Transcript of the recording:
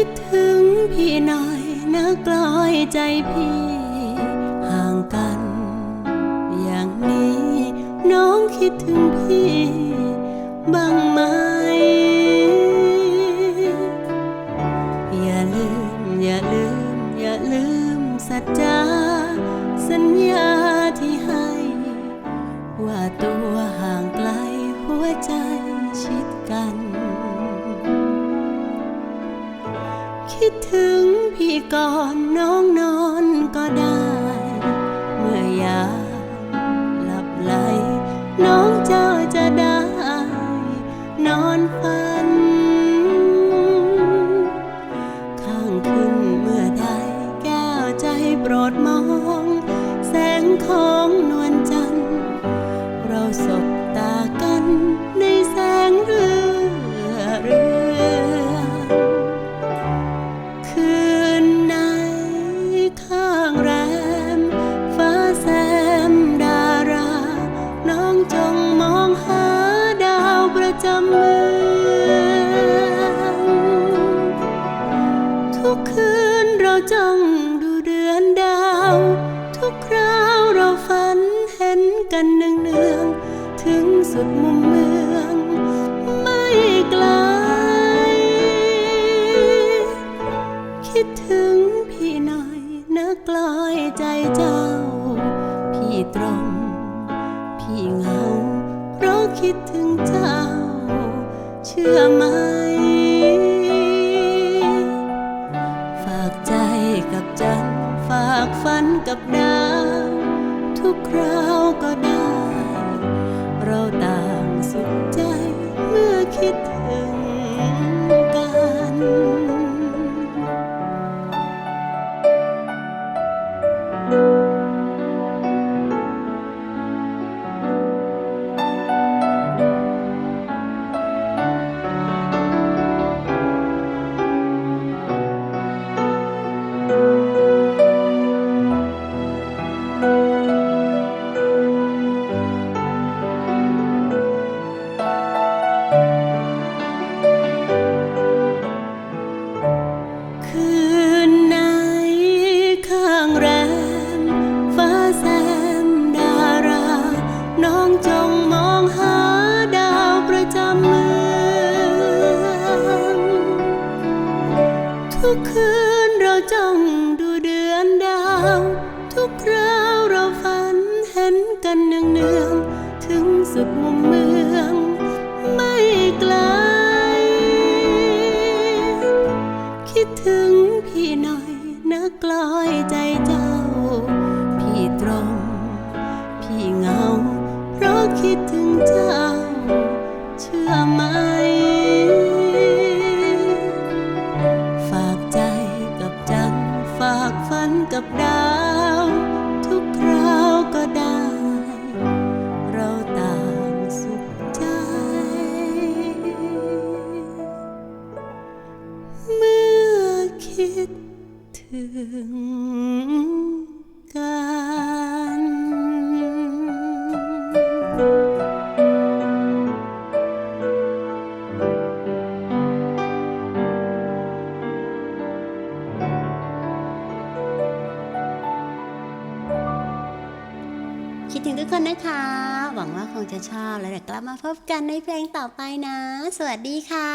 ิดถึงพี่หน่อยนะกลอยใจพี่ ห่างกัน อย่างนี้น้องคิดถึงพี่ คิดถึงพี่ก่อนน้องนอนก็ได้ เมื่อยาหลับไหล น้องเจ้าจะได้ นอนฝัน ข้างขึ้นเมื่อใดแก้วใจโปรด จำเมืองทุกคืนเราจ้องดูเดือนดาว ทุกคราวเราฝันเห็นกันเนืองๆถึงสุดมุมเมือง ไม่ไกล คิดถึงพี่หน่อยนะกลอยใจเจ้า พี่ตรง พี่เหงา เพราะคิดถึงเจ้า ชื่อไหม ฝากใจกับจันฝากฝันกับดา ทุกคืนเราจ้องดูเดือนดาว ทุกคราวเราฝันเห็นกันเนืองๆ ถึงสุดมุมเมือง ไม่ไกล คิดถึงพี่หน่อยนะกลอยใจเจ้า พี่ตรง พี่เงา เพราะคิดถึงเจ้า ดถึงกันคิดถึงทุกคนนะคะ หวังว่าคงจะชอบแล้วเดี๋ยวกลับมาพบกันในเพลงต่อไปนะ สวัสดีค่ะ